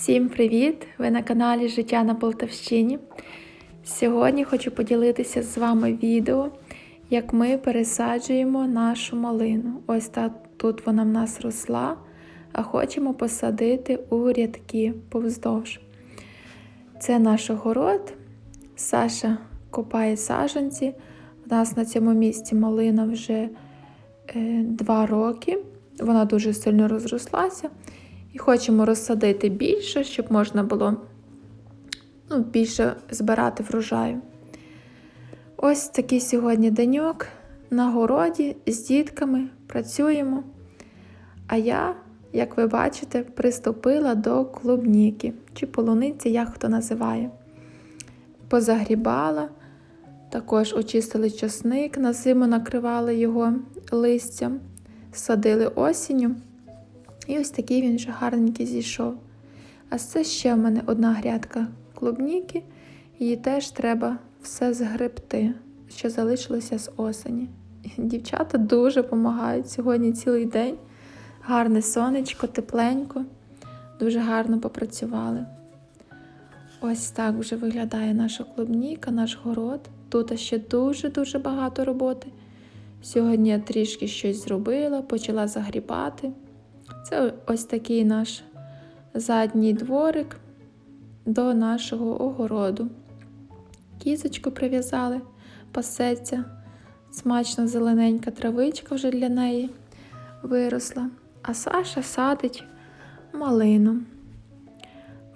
Всім привіт! Ви на каналі Життя на Полтавщині. Сьогодні хочу поділитися з вами відео, як ми пересаджуємо нашу малину. Ось так тут вона в нас росла, а хочемо посадити у рядки повздовж. Це наш огород. Саша копає саджанці. У нас на цьому місці малина вже е, два роки. Вона дуже сильно розрослася. І хочемо розсадити більше, щоб можна було ну, більше збирати врожаю. Ось такий сьогодні деньок на городі з дітками працюємо. А я, як ви бачите, приступила до клубніки чи полуниці, як хто називає. Позагрібала, також очистили часник, на зиму накривали його листям, садили осінню. І ось такий він вже гарненький зійшов. А це ще в мене одна грядка клубніки, її теж треба все згребти, що залишилося з осені. Дівчата дуже допомагають сьогодні цілий день. Гарне сонечко, тепленько, дуже гарно попрацювали. Ось так вже виглядає наша клубніка, наш город. Тут ще дуже-дуже багато роботи. Сьогодні я трішки щось зробила, почала загрібати. Це ось такий наш задній дворик до нашого огороду. Кізочку прив'язали, пасеться, смачна зелененька травичка вже для неї виросла. А Саша садить малину.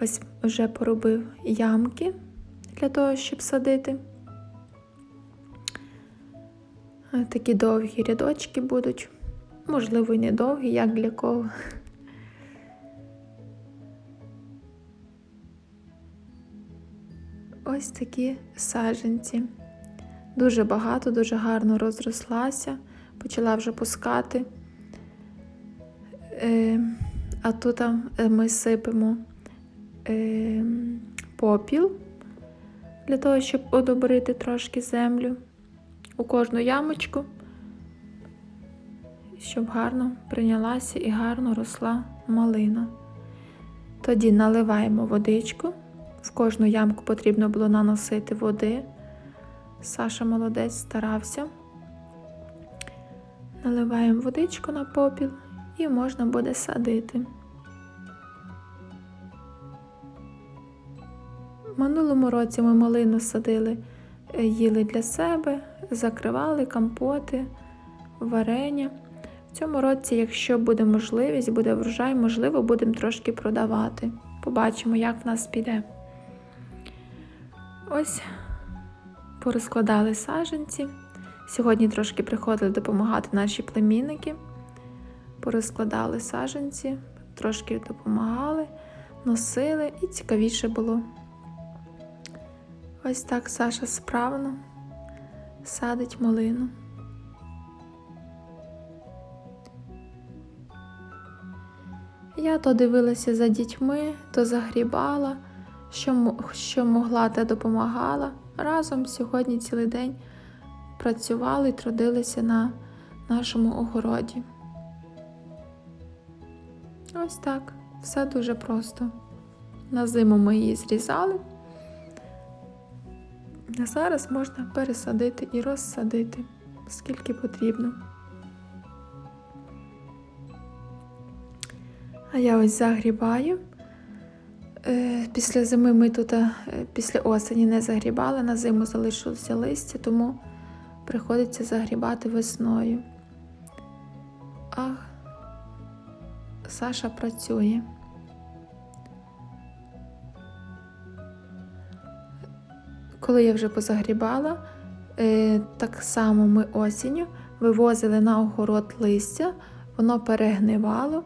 Ось вже поробив ямки для того, щоб садити. Такі довгі рядочки будуть. Можливо, і недовгі, як для кого. Ось такі саджанці. Дуже багато, дуже гарно розрослася, почала вже пускати. Е, а тут е, ми сипемо е, попіл для того, щоб одобрити трошки землю у кожну ямочку щоб гарно прийнялася і гарно росла малина. Тоді наливаємо водичку. В кожну ямку потрібно було наносити води. Саша молодець старався. Наливаємо водичку на попіл і можна буде садити. Минулому році ми малину садили, е, їли для себе, закривали компоти, варення. В цьому році, якщо буде можливість, буде врожай, можливо, будемо трошки продавати. Побачимо, як в нас піде. Ось порозкладали саженці. Сьогодні трошки приходили допомагати наші племінники. Порозкладали саженці, трошки допомагали, носили і цікавіше було. Ось так Саша справно садить малину. Я то дивилася за дітьми, то загрібала, що що могла, та допомагала. Разом сьогодні цілий день працювали і трудилися на нашому огороді. Ось так, все дуже просто. На зиму ми її зрізали, а зараз можна пересадити і розсадити, скільки потрібно. А я ось загрібаю. Е, після зими ми тут е, після осені не загрібали, на зиму залишилося листя, тому приходиться загрібати весною. А Саша працює. Коли я вже позагрібала, е, так само ми осінню вивозили на огород листя, воно перегнивало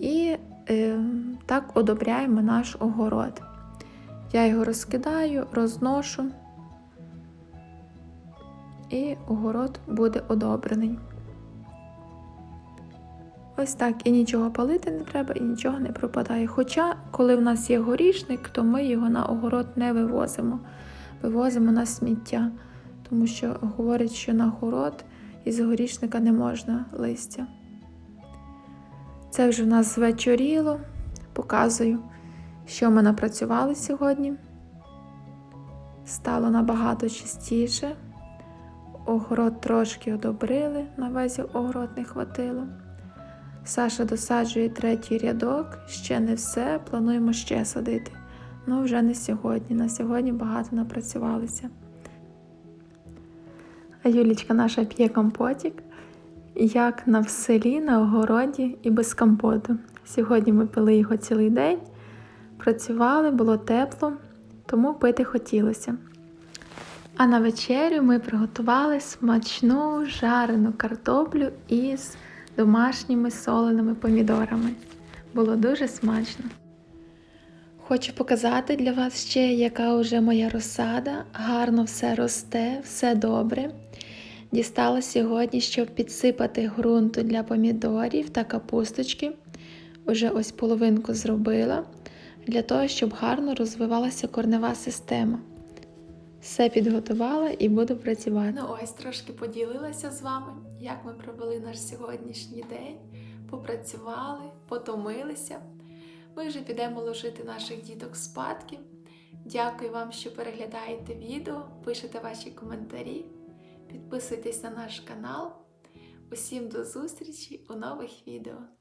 і е, так одобряємо наш огород. Я його розкидаю, розношу, і огород буде одобрений. Ось так, і нічого палити не треба, і нічого не пропадає. Хоча, коли в нас є горішник, то ми його на огород не вивозимо, вивозимо на сміття, тому що говорять, що на город із горішника не можна листя. Це вже в нас звечоріло, показую, Що ми напрацювали сьогодні? Стало набагато чистіше. Огород трошки одобрили, на весь огород не хватило. Саша досаджує третій рядок, ще не все, плануємо ще садити. Ну, вже не сьогодні. На сьогодні багато напрацювалися. А Юлічка наша п'є компотик, як на селі, на огороді і без компоту. Сьогодні ми пили його цілий день, працювали, було тепло, тому пити хотілося. А на вечерю ми приготували смачну жарену картоплю із домашніми соленими помідорами. Було дуже смачно. Хочу показати для вас ще, яка вже моя розсада. Гарно все росте, все добре. Дістала сьогодні, щоб підсипати ґрунту для помідорів та капусточки. Уже ось половинку зробила, для того, щоб гарно розвивалася корнева система. Все підготувала і буду працювати. Ну ось трошки поділилася з вами, як ми провели наш сьогоднішній день, попрацювали, потомилися. Ми вже підемо ложити наших діток спадки. Дякую вам, що переглядаєте відео, пишете ваші коментарі, підписуйтесь на наш канал. Усім до зустрічі у нових відео.